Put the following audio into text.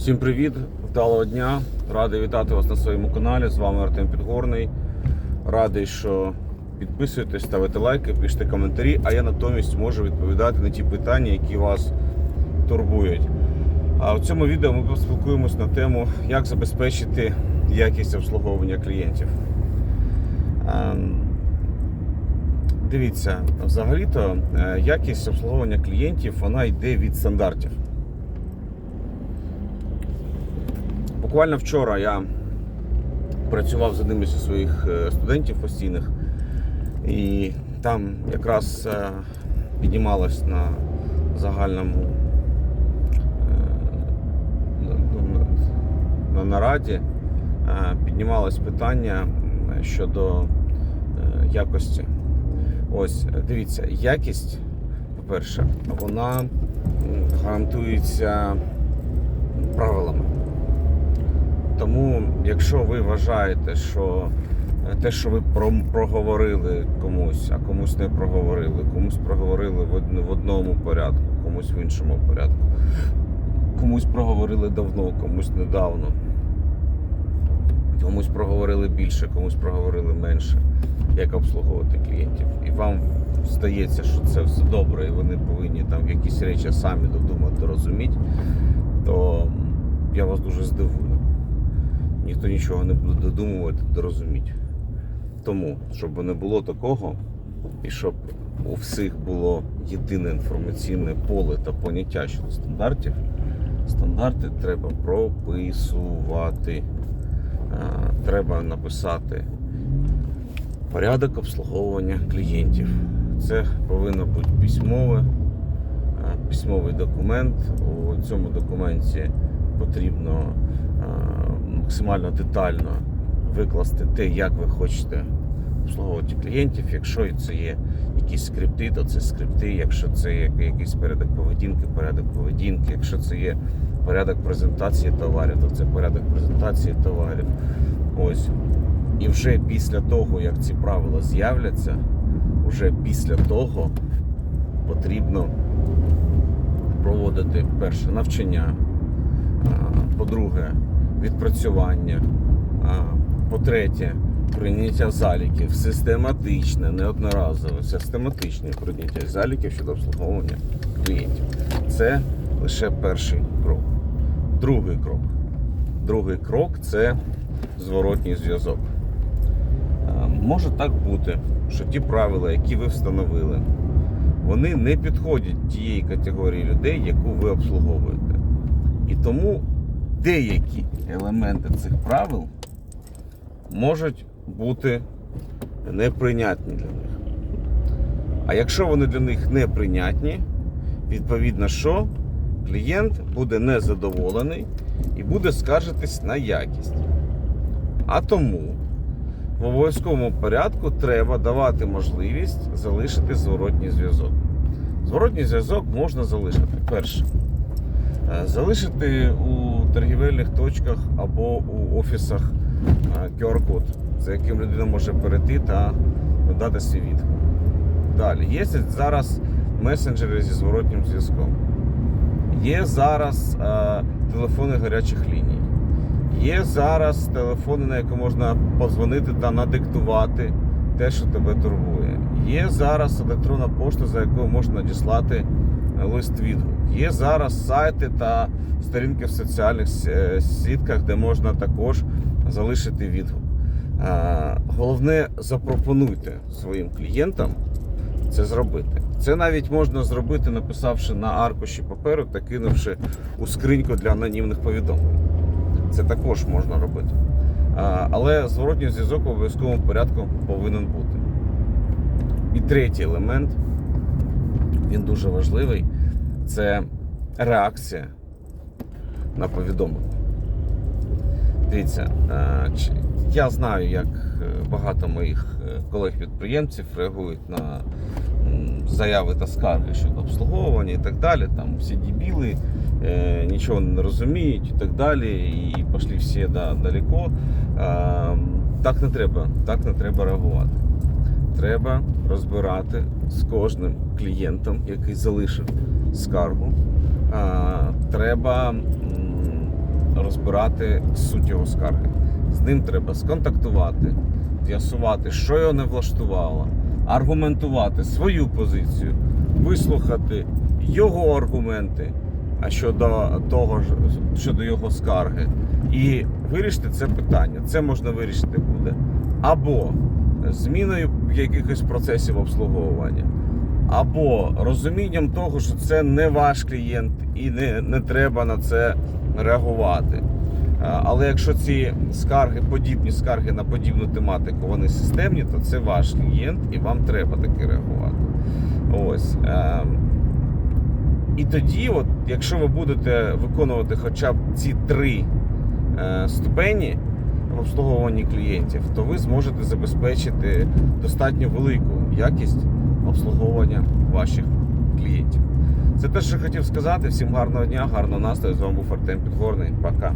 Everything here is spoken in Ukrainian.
Всім привіт, вдалого дня. Радий вітати вас на своєму каналі. З вами Артем Підгорний. Радий, що підписуєтесь, ставите лайки, пишете коментарі, а я натомість можу відповідати на ті питання, які вас турбують. А в цьому відео ми поспілкуємось на тему, як забезпечити якість обслуговування клієнтів. Ем, Дивіться, взагалі-то е, якість обслуговування клієнтів вона йде від стандартів. Буквально вчора я працював з одним із своїх е, студентів постійних, і там якраз е, піднімалось на загальному е, на- на- на нараді піднімалось питання щодо якості. Ось, дивіться, якість, по-перше, вона гарантується правилами. Тому, якщо ви вважаєте, що е, те, що ви проговорили комусь, а комусь не проговорили, комусь проговорили в одному порядку, комусь в іншому порядку, комусь проговорили давно, комусь недавно, комусь проговорили більше, комусь проговорили менше, як обслуговувати клієнтів. І вам здається, що це все добре, і вони повинні там якісь речі самі додумати, розуміти, то я вас дуже здивую ніхто нічого не буде додумувати, дорозуміти. Тому, щоб не було такого, і щоб у всіх було єдине інформаційне поле та поняття щодо стандартів, стандарти треба прописувати. Треба написати порядок обслуговування клієнтів. Це повинно бути письмове, письмовий документ. У цьому документі потрібно а, максимально детально викласти те, як ви хочете обслуговувати клієнтів. Якщо це є якісь скрипти, то це скрипти. Якщо це є якийсь порядок поведінки, порядок поведінки. Якщо це є порядок презентації товарів, то це порядок презентації товарів. Ось. І вже після того, як ці правила з'являться, вже після того потрібно проводити перше навчання, по-друге, відпрацювання, по-третє, прийняття заліків, систематичне, неодноразове, систематичне прийняття заліків щодо обслуговування клієнтів. Це лише перший крок. Другий крок. Другий крок це зворотній зв'язок. Може так бути, що ті правила, які ви встановили, вони не підходять тієї категорії людей, яку ви обслуговуєте. І тому деякі елементи цих правил можуть бути неприйнятні для них. А якщо вони для них неприйнятні, відповідно, що клієнт буде незадоволений і буде скаржитись на якість. А тому в обов'язковому порядку треба давати можливість залишити зворотній зв'язок. Зворотній зв'язок можна залишити. Перше, е, залишити у торгівельних точках або у офісах е, QR-код, за яким людина може перейти та надати свій відгук. Далі, є зараз месенджери зі зворотнім зв'язком. Є зараз е, телефони гарячих ліній. Є зараз телефони, на які можна подзвонити та надиктувати те, що тебе турбує. Є зараз електронна пошта, за якою можна надіслати лист відгук. Є зараз сайти та сторінки в соціальних е, сітках, де можна також залишити відгук. Головне, запропонуйте своїм клієнтам це зробити. Це навіть можна зробити, написавши на аркуші паперу та кинувши у скриньку для анонімних повідомлень. Це також можна робити. Але зворотній зв'язок в обов'язковому порядку повинен бути. І третій елемент, він дуже важливий, це реакція на повідомлення. Дивіться, е, я знаю, як е, багато моїх е, колег-підприємців реагують на заяви та скарги щодо обслуговування і так далі. Там всі дебіли, е, нічого не розуміють і так далі. І пішли всі да, далеко. Так не треба, так не треба реагувати. Треба розбирати з кожним клієнтом, який залишив скаргу. Треба розбирати суть його скарги. З ним треба сконтактувати, з'ясувати, що його не влаштувало, аргументувати свою позицію, вислухати його аргументи а щодо того щодо його скарги, і вирішити це питання. Це можна вирішити буде або зміною якихось процесів обслуговування, або розумінням того, що це не ваш клієнт і не, не треба на це реагувати. Але якщо ці скарги, подібні скарги на подібну тематику, вони системні, то це ваш клієнт і вам треба таки реагувати. Ось. ем, І тоді, от, якщо ви будете виконувати хоча б ці три е, ступені в обслуговуванні клієнтів, то ви зможете забезпечити достатньо велику якість обслуговування ваших клієнтів. Це те, що хотів сказати. Всім гарного дня, гарного настрою. З вами був Артем Підгорний. Пока.